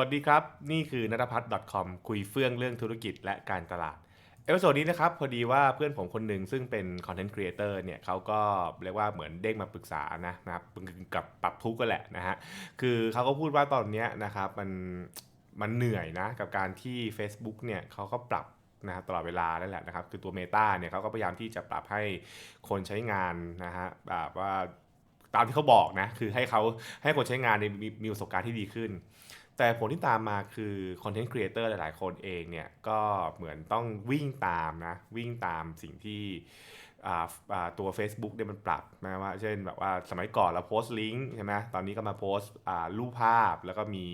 วัสดีครับ นี่คือนัทพัฒน์ .com คุยเฟื่องเรื่องธุรกิจและการตลาด เอพิโซดนี้นะครับ พอดีว่าเพื่อนผมคนหนึ่งซึ่งเป็นคอนเทนต์ครีเอเตอร์เนี่ยเขาก็เรียกว่าเหมือนเด้งมาปรึกษานะนะครับกับปรับทุกข์ก็แหละนะฮะคือเขาก็พูดว่าตอนนี้นะครับมันมันเหนื่อยนะกับการที่ Facebook เนี่ยเขาก็ปรับนะครับตลอดเวลานั่นแหละนะครับ คือตัว Meta เนี่ยเขาก็พยายามที่จะปรับให้คนใช้งานนะฮะแบบว่าตามที่เขาบอกนะคือให้เขาให้คนใช้งานมีมีประสบการณ์ที่ดีขึ้น แต่ผลที่ตามมาคือคอนเทนต์ครีเอเตอร์หลาย ๆ คนเองเนี่ยก็เหมือนต้องวิ่งตามนะ วิ่งตามสิ่งที่ตัว Facebook เนี่ยมันปรับนะว่าเช่นแบบว่าสมัยก่อนเราโพสต์ลิงก์ใช่ไหมตอนนี้ก็มาโพสต์รูปภาพแล้วก็มี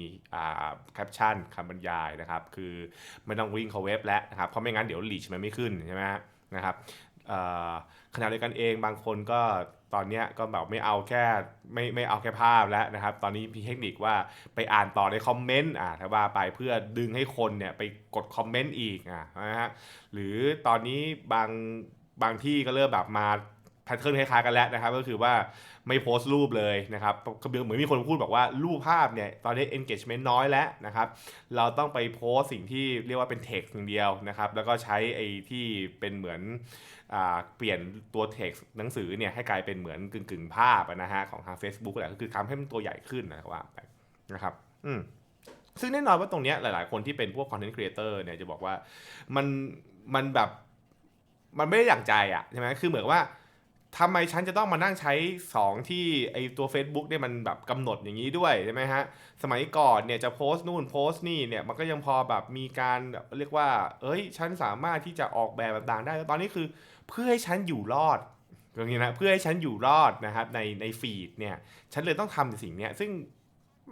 แคปชั่นคำบรรยายนะครับ คือไม่ต้องวิ่งเข้าเว็บแล้วนะครับเพราะไม่งั้นเดี๋ยวลีชมันไม่ขึ้นใช่ไหมนะครับ ขณะเดียวกันเองบางคนก็ตอนนี้ก็แบบไม่เอาแค่ไม่ไม่เอาแค่ภาพแล้วนะครับ ตอนนี้มีเทคนิคว่าไปอ่านต่อในคอมเมนต์อ่าถ้าว่าไปเพื่อดึงให้คนเนี่ยไปกดคอมเมนต์อีกอ่านะฮะหรือตอนนี้บางบางที่ก็เริ่มแบบมา ทเทิร์นคล้ายๆกันแล้วนะครับ ก็คือว่าไม่โพสต์รูปเลยนะครับเหมือนมีคนพูดบอกว่ารูปภาพเนี่ยตอนนี้ engagement น้อยแล้วนะครับ เราต้องไปโพสต์สิ่งที่เรียกว่าเป็น text อย่างเดียวนะครับ แล้วก็ใช้ไอ้ที่เป็นเหมือนอเปลี่ยนตัว text หนังสือเนี่ยให้กลายเป็นเหมือนกึ่งๆ ภาพนะฮะของทาง Facebook แหละก็คือทำให้มันตัวใหญ่ขึ้นนะว่าไปนะครับอืมซึ่งแน่นอนว่าตรงนี้หลาย ๆ คนที่เป็นพวก content creator เนี่ยจะบอกว่ามันมันแบบมันไม่ได้อย่างใจอะใช่ไหมคือเหมือนว่า ทำไมฉันจะต้องมานั่งใช้ 2 ที่ไอตัว Facebook เนี่ยมันแบบกำหนดอย่างนี้ด้วยใช่ไหมฮะ สมัยก่อนเนี่ยจะโพสต์นู่นโพสต์นี่เนี่ยมันก็ยังพอแบบมีการเรียกว่า เอ้ย ฉันสามารถที่จะออกแบบต่างๆได้แล้วตอนนี้คือเพื่อให้ฉันอยู่รอดอย่างนี้นะเพื่อให้ฉันอยู่รอดนะครับในในฟีดเนี่ยฉันเลยต้องทำในสิ่งเนี้ยซึ่ง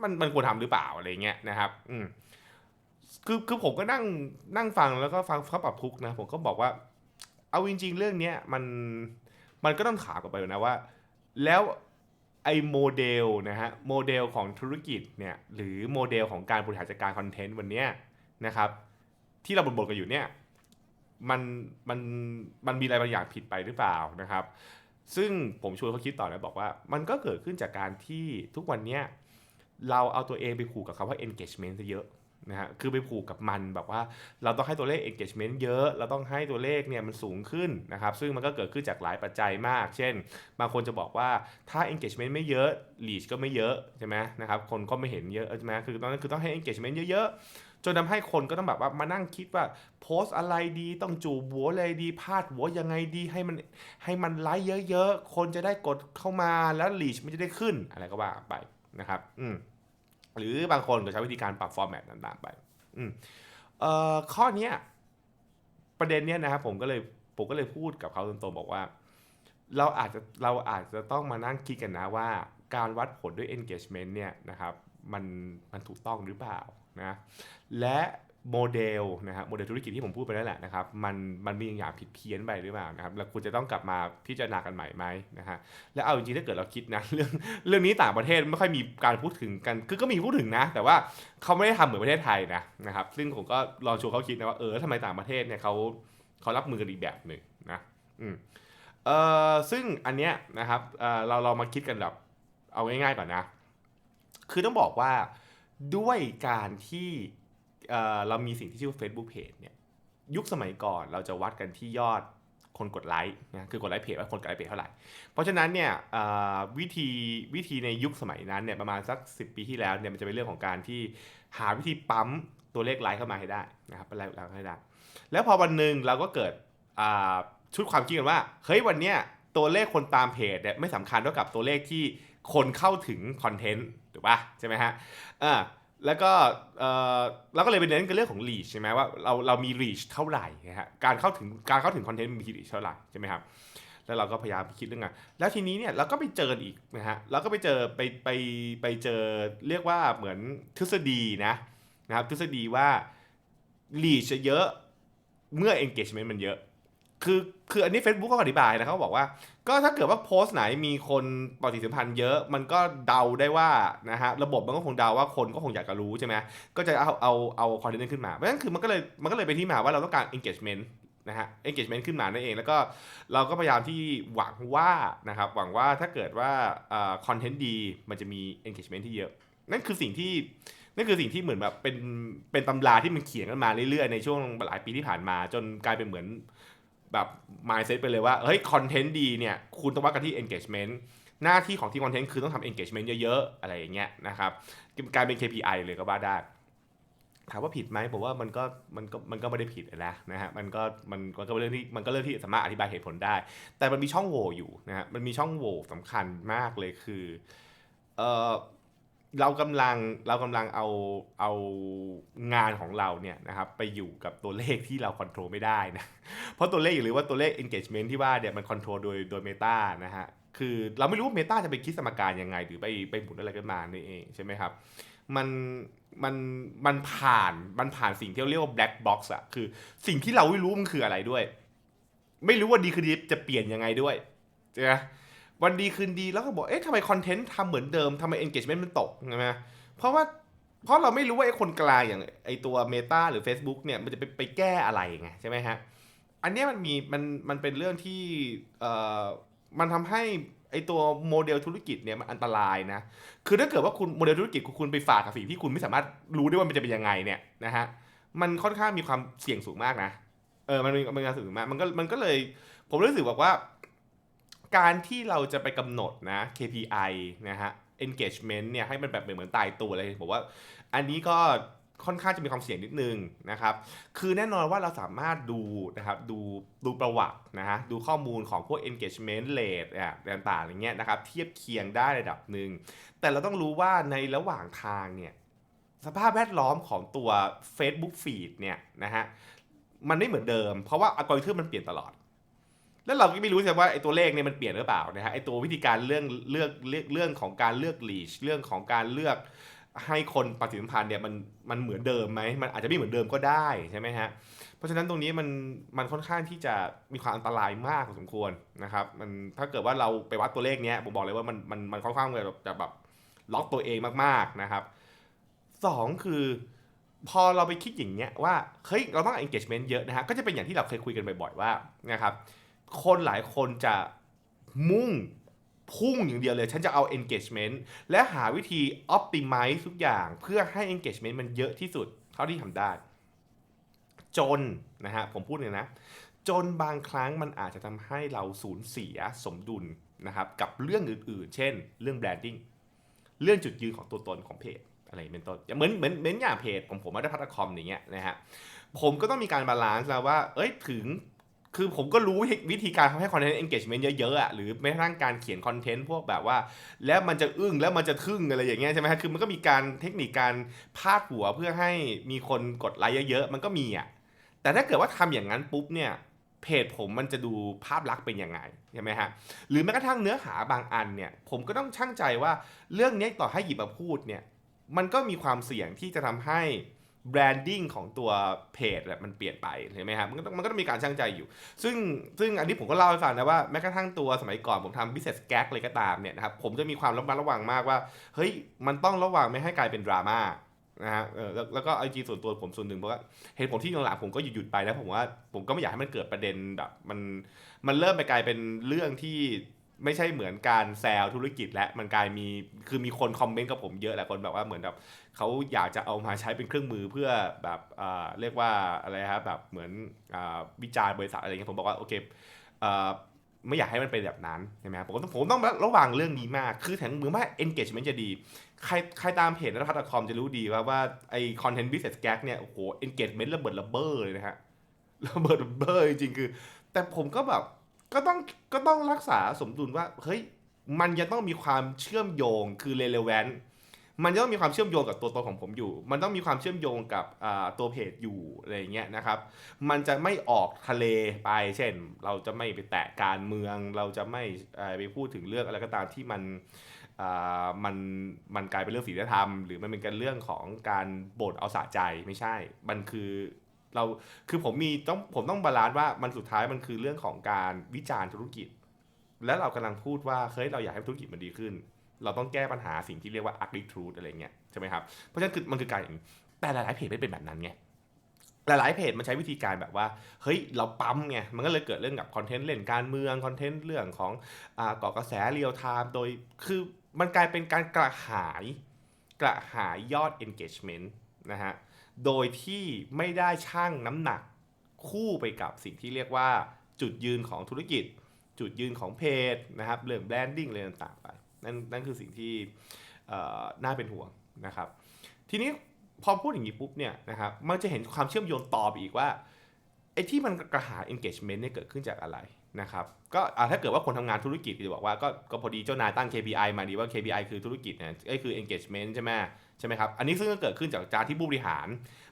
มันมันควรทำหรือเปล่าอะไรเงี้ยนะครับอืมคือคือผมก็นั่งนั่งฟังแล้วก็ฟังเขาปรับทุกนะผมก็บอกว่า เอาจริง ๆ เรื่องเนี้ยมัน มันก็ต้องถามกลับไปนะว่า แล้วไอ้โมเดลนะฮะโมเดลของธุรกิจเนี่ยหรือโมเดลของการบริหารจัดการคอนเทนต์วันนี้นะครับ ที่เราบ่นๆกันอยู่เนี่ยมันมันมันมีอะไรบางอย่างผิดไปหรือเปล่านะครับ ซึ่งผมชวนเขาคิดต่อแล้วบอกว่า มันก็เกิดขึ้นจากการที่ทุกวันเนี้ยเราเอาตัวเองไปผูกกับคำว่า engagement ซะเยอะ นะฮะคือไปผูกกับมันแบบว่า เราต้องให้ตัวเลข engagement เยอะ เราต้องให้ตัวเลขเนี่ยมันสูงขึ้นนะครับ ซึ่งมันก็เกิดขึ้นจากหลายปัจจัยมาก เช่น บางคนจะบอกว่าถ้า engagement ไม่เยอะ reach ก็ไม่เยอะใช่ไหมนะครับ คนก็ไม่เห็นเยอะใช่ไหมคือตอนนั้นคือต้องให้ engagement เยอะๆ จนทำให้คนก็ต้องแบบว่ามานั่งคิดว่าโพสอะไรดี ต้องจูบหัวอะไรดี พาดหัวยังไงดีให้มันให้มันไลค์เยอะๆ คนจะได้กดเข้ามาแล้ว reach มันจะได้ขึ้นอะไรก็ว่าไปนะครับ อืม หรือบางคนก็ใช้วิธีการปรับฟอร์แมตต่างๆไปข้อนี้ประเด็นเนี้ยนะครับผมก็เลยผมก็เลยพูดกับเขาตรงๆบอกว่า เราอาจจะเราอาจจะต้องมานั่งคิดกันนะว่า การวัดผลด้วย engagement เนี่ยนะครับมันมันถูกต้องหรือเปล่านะและ โมเดลนะครับโมเดลธุรกิจที่ผมพูดไปแล้วแหละนะครับมันมันมีอย่างผิดเพี้ยนไปหรือเปล่านะครับแล้วคุณจะต้องกลับมาพิจารณากันใหม่ไหมนะฮะและเอาจริงๆถ้าเกิดเราคิดนะเรื่องเรื่องนี้ต่างประเทศไม่ค่อยมีการพูดถึงกันคือก็มีพูดถึงนะ แต่ว่าเขาไม่ได้ทำเหมือนประเทศไทยนะนะครับซึ่งผมก็ลองชวนเขาคิดนะว่าเออทำไมต่างประเทศเนี่ยเขาเขารับมือกันอีกแบบหนึ่งนะอืมเอ่อซึ่งอันเนี้ยนะครับเออเราเรามาคิดกันแบบเอาง่ายๆก่อนนะ คือต้องบอกว่าด้วยการที่ เอ่อเรามีสิ่งที่ชื่อว่า Facebook Page เนี่ยยุคสมัยก่อนเราจะวัดกันที่ยอดคนกดไลค์นะคือกดไลค์เพจว่าคนกดไลค์เพจเท่าไหร่ เพราะฉะนั้นเนี่ยวิธีวิธีในยุคสมัยนั้นเนี่ยประมาณสัก 10 ปีที่แล้วเนี่ยมันจะเป็นเรื่องของการที่หาวิธีปั๊มตัวเลขไลค์เข้ามาให้ได้นะครับเป็นไลค์ให้ได้ แล้วพอวันหนึ่งเราก็เกิดชุดความคิดกันว่าเฮ้ยวันเนี้ยตัวเลขคนตามเพจเนี่ยไม่สำคัญเท่ากับตัวเลขที่คนเข้าถึงคอนเทนต์ถูกปะใช่ไหมฮะอ่า แล้วก็เอ่อเราก็เลยไปเน้นกันเรื่องของ reach ใช่ไหมว่าเราเรามี reach เท่าไหร่นะฮะการเข้าถึงการเข้าถึงคอนเทนต์มี reach เท่าไหร่ใช่ไหมครับแล้วเราก็พยายามคิดเรื่องงานแล้วทีนี้เนี่ยเราก็ไปเจออีกนะฮะเราก็ไปเจอไปไปไปเจอเรียกว่าเหมือนทฤษฎีนะนะครับทฤษฎีว่า reach จะเยอะเมื่อ engagement มันเยอะ คือคืออันนี้ Facebook ก็อธิบายนะเขาบอกว่า ก็ถ้าเกิดว่าโพสต์ไหนมีคนปฏิสัมพันธ์เยอะ มันก็เดาได้ว่านะฮะระบบมันก็คงเดาว่าคนก็คงอยากจะรู้ใช่ไหมก็จะเอาเอาเอาคอนเทนต์ขึ้นมาเพราะฉะนั้นคือมันก็เลยมันก็เลยเป็นที่มาว่าเราต้องการ engagement นะฮะ engagement ขึ้นมานั่นเองแล้วก็เราก็พยายามที่หวังว่านะครับหวังว่าถ้าเกิดว่าคอนเทนต์ดีมันจะมี engagement ที่เยอะนั่นคือสิ่งที่นั่นคือสิ่งที่เหมือนแบบเป็นเป็นตำราที่มันเขียนกันมาเรื่อยๆในช่วงหลายปีที่ผ่านมา จนกลายเป็นเหมือน แบบ mindset ไปเลยว่าเฮ้ยคอนเทนต์ดีเนี่ยคุณต้องวัดกันที่ engagement หน้าที่ของทีมคอนเทนต์คือต้องทำ engagement เยอะๆ อะไรอย่างเงี้ยนะครับกลายเป็น KPI เลยก็ว่าได้ถามว่าผิดไหมผมว่ามันก็มันก็มันก็ไม่ได้ผิดนะนะฮะมันก็มันมันก็เรื่องที่มันก็เรื่องที่สามารถอธิบายเหตุผลได้ แต่มันมีช่องโหว่อยู่นะฮะมันมีช่องโหว่สำคัญมากเลยคือเออ เรากำลังเรากำลังเอาเอางานของเราเนี่ยนะครับไปอยู่กับตัวเลขที่เราควบคุมไม่ได้นะเพราะตัวเลขอย่าลืมว่าตัวเลข engagement ที่ว่าเนี่ยมันควบคุมโดยโดย Meta นะฮะคือเราไม่รู้ว่า Meta จะไปคิดสมการยังไง หรือไปไปหมุนอะไรกันมานี่เองใช่ไหมครับมันมันมันผ่านมันผ่านสิ่งที่เราเรียกว่า black box อะคือสิ่งที่เราไม่รู้มันคืออะไรด้วย ไม่รู้ว่าดีคือดีจะเปลี่ยนยังไงด้วยใช่ไหม วันดีคืนดีแล้วก็บอก เอ๊ะทำไมคอนเทนต์ทำเหมือนเดิมทำไม engagement มันตกใช่ไหมเพราะว่าเพราะเราไม่รู้ว่าไอ้คนกลางอย่างไอ้ตัว Meta หรือ Facebook เนี่ยมันจะไปไปแก้อะไรไงใช่ไหมฮะ อันเนี้ยมันมีมันมันเป็นเรื่องที่เอ่อมันทำให้ไอตัวโมเดลธุรกิจเนี่ยมันอันตรายนะ คือถ้าเกิดว่าคุณโมเดลธุรกิจคุณไปฝากกับสิ่งที่คุณไม่สามารถรู้ได้ว่ามันจะเป็นยังไงเนี่ยนะฮะ มันค่อนข้างมีความเสี่ยงสูงมากนะ เออ มันมีมันมีความเสี่ยงสูงมาก มันก็มันก็เลย ผมรู้สึกบอกว่า การที่เราจะไปกำหนดนะ KPI นะฮะ engagement เนี่ยให้มันแบบเหมือนตายตัวเลยผมว่าอันนี้ก็ค่อนข้างจะมีความเสี่ยงนิดนึงนะครับ คือแน่นอนว่าเราสามารถดูนะครับดูดูประวัตินะฮะดูข้อมูลของพวก engagement rate อะต่างๆอย่างเงี้ยนะครับเทียบเคียงได้ระดับหนึ่ง แต่เราต้องรู้ว่าในระหว่างทางเนี่ยสภาพแวดล้อมของตัว Facebook Feed เนี่ยนะฮะมันไม่เหมือนเดิม เพราะว่าอัลกอริทึมมันเปลี่ยนตลอด แล้วเราก็ไม่รู้ใช่ว่าไอ้ตัวเลขเนี่ยมันเปลี่ยนหรือเปล่านะฮะไอ้ตัววิธีการเรื่องเลือกเลือกเรื่องของการเลือก leash เรื่องของการเลือกให้คนปฏิสัมพันธ์เนี่ยมันมันเหมือนเดิมไหมมันอาจจะไม่เหมือนเดิมก็ได้ใช่ไหมฮะเพราะฉะนั้นตรงนี้มันมันค่อนข้างที่จะมีความอันตรายมากพอสมควรนะครับมันถ้าเกิดว่าเราไปวัดตัวเลขเนี้ยผมบอกเลยว่ามันมันมันค่อนข้างแบบจะแบบล็อกตัวเองมากๆนะครับสองคือพอเราไปคิดอย่างเงี้ยว่าเฮ้ยเราต้อง engagement เยอะนะฮะก็จะเป็นอย่างที่เราเคยคุยกันบ่อยๆว่านะครับ คนหลายคนจะมุ่งพุ่งอย่างเดียวเลย ฉันจะเอา engagement และหาวิธี optimize ทุกอย่างเพื่อให้ engagement มันเยอะที่สุด เท่าที่ทำได้ จนนะฮะผมพูดเลยนะ จนบางครั้งมันอาจจะทำให้เราสูญเสียสมดุลนะครับกับเรื่องอื่นๆ เช่น เรื่อง branding เรื่องจุดยืนของตัวตนของเพจอะไรเป็นต้นเหมือนเหมือนเหมือนอย่างเพจของผมมาได้พัฒคอมอย่างเงี้ยนะฮะผมก็ต้องมีการบาลานซ์แล้วว่า เอ้ยถึง คือผมก็รู้วิธีการทำให้คอนเทนต์ engagement เยอะๆอะหรือแม้กระทั่งการเขียนคอนเทนต์พวกแบบว่า แล้วมันจะอึ้งแล้วมันจะทึ่งอะไรอย่างเงี้ยใช่ไหมฮะคือมันก็มีการเทคนิคการพาดหัวเพื่อให้มีคนกดไลค์เยอะๆมันก็มีอะแต่ถ้าเกิดว่าทำอย่างนั้นปุ๊บเนี่ยเพจผมมันจะดูภาพลักษณ์เป็นยังไงใช่ไหมฮะหรือแม้กระทั่งเนื้อหาบางอันเนี่ยผมก็ต้องช่างใจว่าเรื่องนี้ต่อให้หยิบมาพูดเนี่ยมันก็มีความเสี่ยงที่จะทำให้ แบรนดิ้งของตัวเพจแบบมันเปลี่ยนไปใช่ไหมฮะมันก็ต้องมันก็ต้องมีการช่างใจอยู่ ซึ่งซึ่งอันนี้ผมก็เล่าให้ฟังนะว่าแม้กระทั่งตัวสมัยก่อนผมทำ business gag เลยก็ตามเนี่ยนะครับผมจะมีความระมัดระวังมากว่า เฮ้ย มันต้องระวังไม่ให้กลายเป็นดราม่านะฮะแล้วแล้วก็ไอจีส่วนตัวผมส่วนหนึ่งเพราะว่าเหตุผลที่หลังๆผมก็หยุดหยุดไปนะผมว่าผมก็ไม่อยากให้มันเกิดประเด็นแบบมันมันเริ่มไปกลายเป็นเรื่องที่ ไม่ใช่เหมือนการแซวธุรกิจและมันกลายมีคือมีคนคอมเมนต์กับผมเยอะแหละคนแบบว่าเหมือนแบบเขาอยากจะเอามาใช้เป็นเครื่องมือเพื่อแบบอ่าเรียกว่าอะไรครับแบบเหมือนอวิจารณ์บริษัทอะไรเงี้ยผมบอกว่าโอเคอ่าไม่อยากให้มันเป็นแบบนั้นใช่ไหมครับผมต้องผมต้องระวังเรื่องนี้มาก คือถึงมือว่า engagement จะดี ใครใครตามเพจนัทพัฒน์คอมจะรู้ดีว่าว่าไอคอนเทนต์ business gag เนี่ยโอ้โห engagement ระเบิดระเบ้อเลยนะฮะระเบิดระเบ้อจริงๆคือ แต่ผมก็แบบ ก็ต้องก็ต้องรักษาสมดุลว่าเฮ้ยมันยังต้องมีความเชื่อมโยงคือ relevant มันจะต้องมีความเชื่อมโยงกับตัวตนของผมอยู่ มันต้องมีความเชื่อมโยงกับตัวเพจอยู่อะไรอย่างเงี้ยนะครับ มันจะไม่ออกทะเลไป เช่น เราจะไม่ไปแตะการเมือง เราจะไม่ไปพูดถึงเรื่องอะไรก็ตามที่มันมันมันกลายเป็นเรื่องศีลธรรม หรือมันเป็นการเรื่องของการบ่นเอาสะใจไม่ใช่ มันคือ เราคือผมมีต้องผมต้องบาลานซ์ว่ามันสุดท้ายมันคือเรื่องของการวิจารณ์ธุรกิจ และเรากำลังพูดว่าเฮ้ยเราอยากให้ธุรกิจมันดีขึ้น เราต้องแก้ปัญหาสิ่งที่เรียกว่า ugly truth อะไรเงี้ยใช่ไหมครับเพราะฉะนั้นคือมันคือการอย่างนี้แต่หลายๆเพจไม่เป็นแบบนั้นไงหลายๆเพจมันใช้วิธีการแบบว่า เฮ้ย เราปั๊มไง มันก็เลยเกิดเรื่องกับคอนเทนต์เล่นการเมือง คอนเทนต์เรื่องของอ่าก่อกระแสเรียลไทม์โดย คือมันกลายเป็นการกระหาย กระหายยอด engagement นะฮะ โดยที่ไม่ได้ชั่งน้ำหนักคู่ไปกับสิ่งที่เรียกว่าจุดยืนของธุรกิจ จุดยืนของเพจนะครับเรื่องแบรนดิ้งอะไรต่างๆไปนั่นนั่นคือสิ่งที่น่าเป็นห่วงนะครับ ทีนี้พอพูดอย่างนี้ปุ๊บเนี่ยนะครับมันจะเห็นความเชื่อมโยงต่อไปอีกว่าไอ้ที่มันกระหาย engagement เนี่ยเกิดขึ้นจากอะไร นะครับก็ถ้าเกิดว่าคนทำงานธุรกิจจะบอกว่าก็ก็พอดีเจ้านายตั้ง KPI มาดีว่า KPI คือธุรกิจเนี่ยไอ้คือ engagement ใช่ไหมใช่ไหมครับ อันนี้ซึ่งก็เกิดขึ้นจากกาที่ผู้บริหาร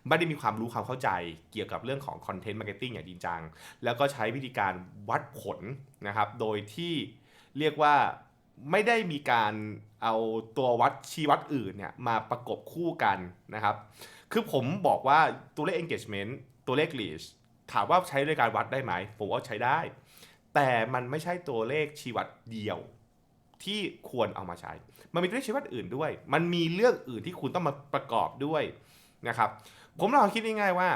ไม่ได้มีความรู้ความเข้าใจเกี่ยวกับเรื่องของ content marketing อย่างจริงจัง แล้วก็ใช้วิธีการวัดผลนะครับ โดยที่เรียกว่าไม่ได้มีการเอาตัววัดชี้วัดอื่นเนี่ยมาประกบคู่กันนะครับ คือผมบอกว่าตัวเลข engagement ตัวเลข reach ถามว่าใช้ในการวัดได้ไหม ผมว่าใช้ได้ แต่มันไม่ใช่ตัวเลขชี้วัดเดียวที่ควรเอามาใช้ มันมีตัวเลขชี้วัดอื่นด้วย มันมีเรื่องอื่นที่คุณต้องมาประกอบด้วยนะครับ ผมลองคิดง่ายๆว่า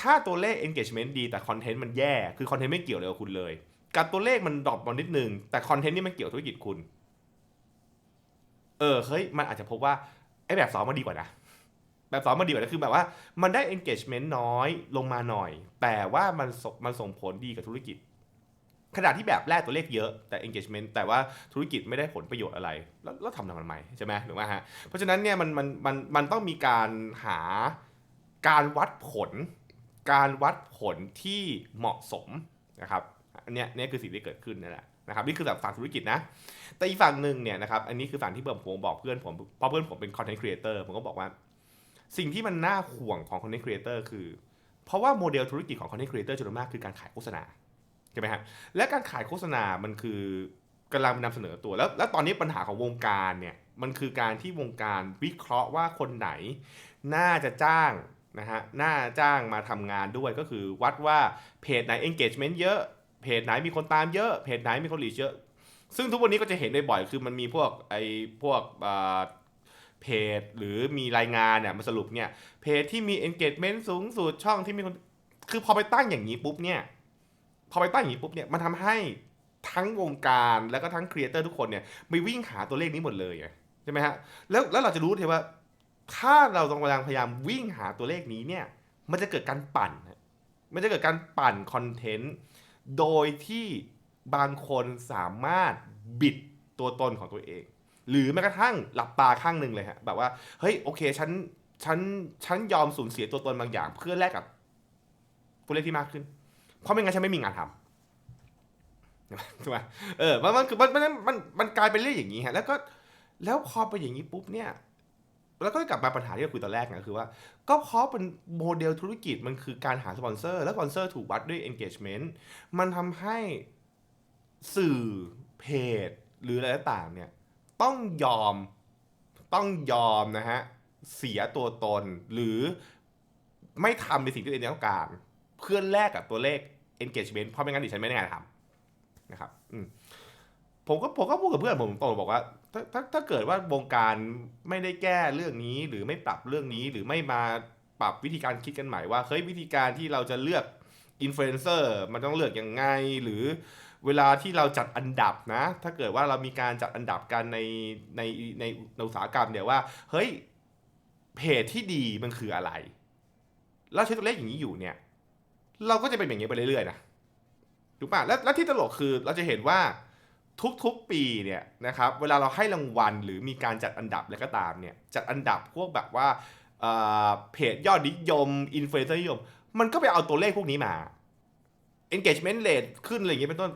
ถ้าตัวเลข engagement ดีแต่คอนเทนต์มันแย่ คือคอนเทนต์ไม่เกี่ยวเลยกับคุณเลย กับตัวเลขมันดรอปมานิดนึง แต่คอนเทนต์นี่มันเกี่ยวธุรกิจคุณ เออ เฮ้ย มันอาจจะพบว่าไอ้แบบสองมันดีกว่านะ แบบสองมันดีกว่านะคือแบบว่า มันได้ engagement น้อยลงมาหน่อย แต่ว่ามันมันส่งผลดีกับธุรกิจ ขณะที่แบบแรกตัวเลขเยอะแต่ engagement แต่ว่าธุรกิจไม่ได้ผลประโยชน์อะไร แล้วแล้วทำทำมันใหม่ใช่ไหมหรือว่าฮะเพราะฉะนั้นเนี่ยมันมันมันมันต้องมีการหาการวัดผล การวัดผลที่เหมาะสมนะครับอันเนี้ยเนี่ยคือสิ่งที่เกิดขึ้นนั่นแหละนะครับนี่คือแบบฝั่งธุรกิจนะ แต่อีกฝั่งหนึ่งเนี่ยนะครับอันนี้คือฝั่งที่ผมผมบอกเพื่อนผมเพราะเพื่อนผมเป็น content creator ผมก็บอกว่า สิ่งที่มันน่าห่วงของ content creator คือ เพราะว่าโมเดลธุรกิจของ content creator จำนวนมากคือการขายโฆษณา ช่ไหมฮะและการขายโฆษณา มันคือกำลังนำเสนอตัว แล้วแล้วตอนนี้ปัญหาของวงการเนี่ยมันคือการที่วงการวิเคราะห์ว่าคนไหน น่าจะจ้างนะฮะน่าจ้างมาทำงานด้วยก็คือวัดว่าเพจไหน engagement เยอะ เพจไหนมีคนตามเยอะ เพจไหนมีคนรีชเยอะ ซึ่งทุกวันนี้ก็จะเห็นได้บ่อยคือมันมีพวกไอ้พวกเพจหรือมีรายงานเนี่ยมาสรุปเนี่ยเพจที่มี engagement สูงสุดช่องที่มีคนคือพอไปตั้งอย่างนี้ปุ๊บเนี่ย พอไปตั้งอย่างนี้ปุ๊บเนี่ยมันทำให้ทั้งวงการแล้วก็ทั้งครีเอเตอร์ทุกคนเนี่ยไปวิ่งหาตัวเลขนี้หมดเลยใช่ไหมฮะแล้วแล้วเราจะรู้เลยว่า ถ้าเราต้องกำลังพยายามวิ่งหาตัวเลขนี้เนี่ย มันจะเกิดการปั่นมันจะเกิดการปั่นคอนเทนต์โดยที่บางคนสามารถบิดตัวตนของตัวเอง หรือแม้กระทั่งหลับตาข้างหนึ่งเลยฮะแบบว่าเฮ้ยโอเคฉันฉันฉันยอมสูญเสียตัวตนบางอย่าง เพื่อแลกกับตัวเลขที่มากขึ้น เพราะไม่งั้นฉันไม่มีงานทำถูกไหมเออมันมันคือมันมันมันมันกลายเป็นเรื่องอย่างนี้ฮะแล้วก็แล้วพอไปนอย่างนี้ปุ๊บเนี่ยแล้วก็กลับมาปัญหาที่เราคุยตอนแรกนะคือว่า ก็เพราะเป็นโมเดลธุรกิจมันคือการหาสปอนเซอร์ แล้วสปอนเซอร์ถูกวัดด้วย engagement มันทำให้สื่อเพจ หรืออะไรต่างเนี่ยต้องยอมต้องยอมนะฮะ เสียตัวตนหรือไม่ทำในสิ่งที่ตัวเองต้องการ เพื่อแลกกับตัวเลข engagement เพราะไม่งั้นดิฉันไม่ได้งานทำนะครับผมก็ผมก็พูดกับเพื่อนผมตรงบอกว่าถ้าถ้าถ้าเกิดว่าวงการไม่ได้แก้เรื่องนี้หรือไม่ปรับเรื่องนี้หรือไม่มาปรับวิธีการคิดกันใหม่ว่าเฮ้ยวิธีการที่เราจะเลือกอินฟลูเอนเซอร์มันต้องเลือกยังไงหรือเวลาที่เราจัดอันดับนะ ถ้าเกิดว่าเรามีการจัดอันดับกันในในในในอุตสาหกรรมเนี่ยว่า เฮ้ยเพจที่ดีมันคืออะไร แล้วใช้ตัวเลขอย่างนี้อยู่เนี่ย เราก็จะเป็นอย่างนี้ไปเรื่อยๆนะถูกป่ะแล้วที่ตลกคือเราจะเห็นว่าทุกๆปีเนี่ยนะครับเวลาเราให้รางวัลหรือมีการจัดอันดับอะไรก็ตามเนี่ยจัดอันดับพวกแบบว่าเอ่อเพจยอดนิยมอินฟลูเอนเซอร์นิยม มันก็ไปเอาตัวเลขพวกนี้มา engagement rate ขึ้นอะไรอย่างเงี้ยเป็นต้น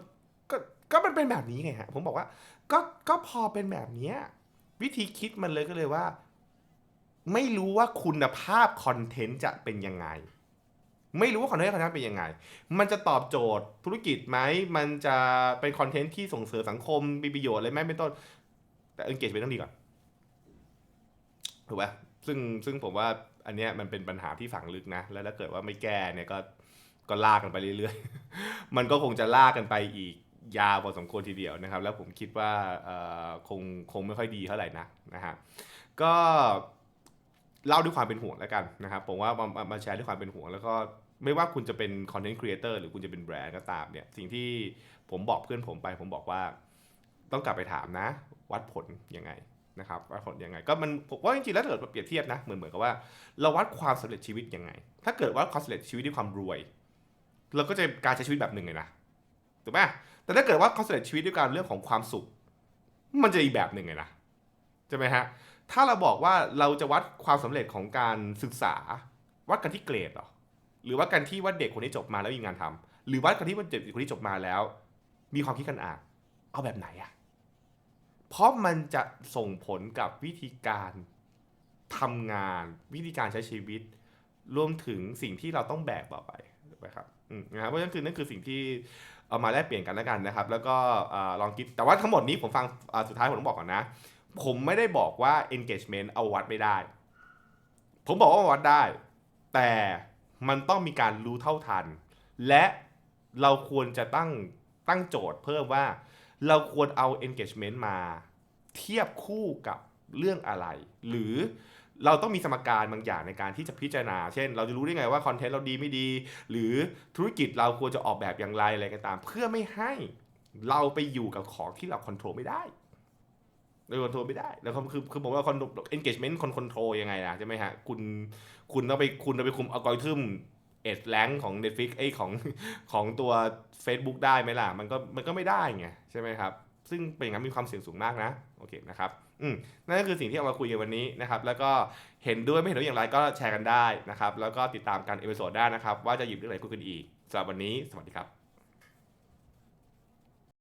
ก็ก็มันเป็นแบบนี้ไงฮะผมบอกว่าก็ก็พอเป็นแบบเนี้ยวิธีคิดมันเลยก็เลยว่า ไม่รู้ว่าคุณภาพคอนเทนต์จะเป็นยังไง ไม่รู้ว่าคอนเทนต์คอนเทนต์เป็นยังไง มันจะตอบโจทย์ธุรกิจไหม มันจะเป็นคอนเทนต์ที่ส่งเสริมสังคมมีประโยชน์อะไรไหมเป็นต้น แต่ engagement ต้องดีก่อนถูกไหมซึ่งซึ่งผมว่าอันเนี้ยมันเป็นปัญหาที่ฝังลึกนะ แล้วถ้าเกิดว่าไม่แก้เนี่ยก็ก็ลากกันไปเรื่อยๆ มันก็คงจะลากกันไปอีกยาวพอสมควรทีเดียวนะครับ แล้วผมคิดว่าเอ่อคงคงไม่ค่อยดีเท่าไหร่นะนะฮะก็ เล่าด้วยความเป็นห่วงแล้วกันนะครับผมว่ามามาแชร์ด้วยความเป็นห่วง แล้วก็ไม่ว่าคุณจะเป็นคอนเทนต์ครีเอเตอร์หรือคุณจะเป็นแบรนด์ก็ตามเนี่ยสิ่งที่ผมบอกเพื่อนผมไป ผมบอกว่าต้องกลับไปถามนะ วัดผลยังไงนะครับว่าผลยังไงก็มันผมว่าจริงๆแล้วถ้าเกิดเปรียบเทียบนะเหมือนเหมือนกับว่าเราวัดความสำเร็จชีวิตยังไง ถ้าเกิดว่าความสำเร็จชีวิตด้วยความรวย เราก็จะการใช้ชีวิตแบบหนึ่งเลยนะถูกไหมแต่ถ้าเกิดว่าความสำเร็จชีวิตด้วยการเรื่องของความสุข มันจะอีกแบบหนึ่งเลยนะใช่ไหมฮะ ถ้าเราบอกว่าเราจะวัดความสำเร็จของการศึกษา วัดกันที่เกรดหรอ หรือว่ากันที่ว่าเด็กคนนี้จบมาแล้วมีงานทำหรือวัดกันที่ว่าเด็กคนนี้จบมาแล้ว มีความคิดกันอ่านเอาแบบไหนอะเพราะมันจะส่งผลกับวิธีการทำงานวิธีการใช้ชีวิต รวมถึงสิ่งที่เราต้องแบกต่อไปไหมครับนะครับเพราะฉะนั้นคือนั่นคือสิ่งที่เอามาแลกเปลี่ยนกันแล้วกันนะครับ แล้วก็อลองคิดแต่ว่าทั้งหมดนี้ผมฟังสุดท้ายผมต้องบอกก่อนนะ ผมไม่ได้บอกว่า engagement เอาวัดไม่ได้ ผมบอกว่าวัดได้ แต่มันต้องมีการรู้เท่าทัน และเราควรจะตั้งตั้งโจทย์เพิ่มว่า เราควรเอา engagement มาเทียบคู่กับเรื่องอะไร หรือเราต้องมีสมการบางอย่างในการที่จะพิจารณา เช่น เราจะรู้ได้ไงว่าคอนเทนต์เราดีไม่ดี หรือธุรกิจเราควรจะออกแบบอย่างไรอะไรก็ตาม เพื่อไม่ให้เราไปอยู่กับของที่เราควบคุมไม่ได้ เราควบคุมไม่ได้ แล้วคือคือผมว่าคอน engagement คน control ยังไงอะใช่ไหมฮะ คุณคุณต้องไปคุณต้องไปคุมอัลกอริทึมเอ็ดแลงของ Netflix ไอยของของตัว Facebook ได้ไหมล่ะ มันก็มันก็ไม่ได้ไงใช่ไหมครับ ซึ่งเป็นอย่างนั้นมีความเสี่ยงสูงมากนะ โอเคนะครับอืมนั่นก็คือสิ่งที่เอามาคุยกันวันนี้นะครับ แล้วก็เห็นด้วยไม่เห็นด้วยอย่างไรก็แชร์กันได้นะครับ แล้วก็ติดตามกันเอพิโซดได้นะครับ ว่าจะหยิบเรื่องอะไรคุยกันอีกสำหรับวันนี้ สวัสดีครับ